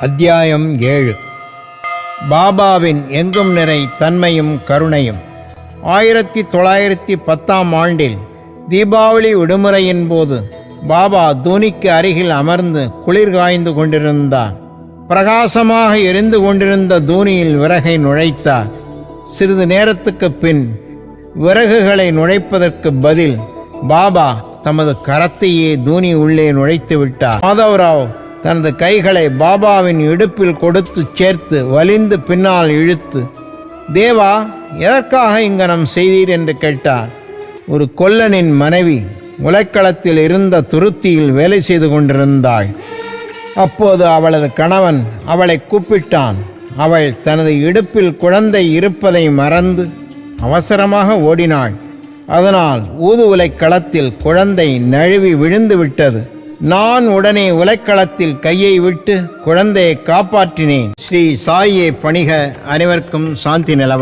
அத்தியாயம் ஏழு. பாபாவின் எங்கும் நிறை தன்மையும் கருணையும். ஆயிரத்தி தொள்ளாயிரத்தி பத்தாம் ஆண்டில் தீபாவளி விடுமுறையின் போது பாபா தோனிக்கு அருகில் அமர்ந்து குளிர் காய்ந்து கொண்டிருந்தார். பிரகாசமாக எரிந்து கொண்டிருந்த தூணியில் விறகை நுழைத்தார். சிறிது நேரத்துக்கு பின் விறகுகளை நுழைப்பதற்கு பதில் பாபா தமது கரத்தையே தூணி உள்ளே நுழைத்து விட்டார். மாதவராவ் தனது கைகளை பாபாவின் இடுப்பில் கொடுத்து சேர்த்து வலிந்து பின்னால் இழுத்து தேவா எதற்காக இங்கனம் செய்தீர்? என்று கேட்டார். ஒரு கொல்லனின் மனைவி உலைக்களத்தில் இருந்த துருத்தியில் வேலை செய்து கொண்டிருந்தாள். அப்போது அவளது கணவன் அவளை கூப்பிட்டான். அவள் தனது இடுப்பில் குழந்தை இருப்பதை மறந்து அவசரமாக ஓடினாள். அதனால் ஊது உலைக்களத்தில் குழந்தை நழுவி விழுந்து விட்டது. நான் உடனே உலைக்களத்தில் கையை விட்டு குழந்தையை காப்பாற்றினேன். ஸ்ரீ சாயை பணிக அனைவருக்கும் சாந்தி நிலவ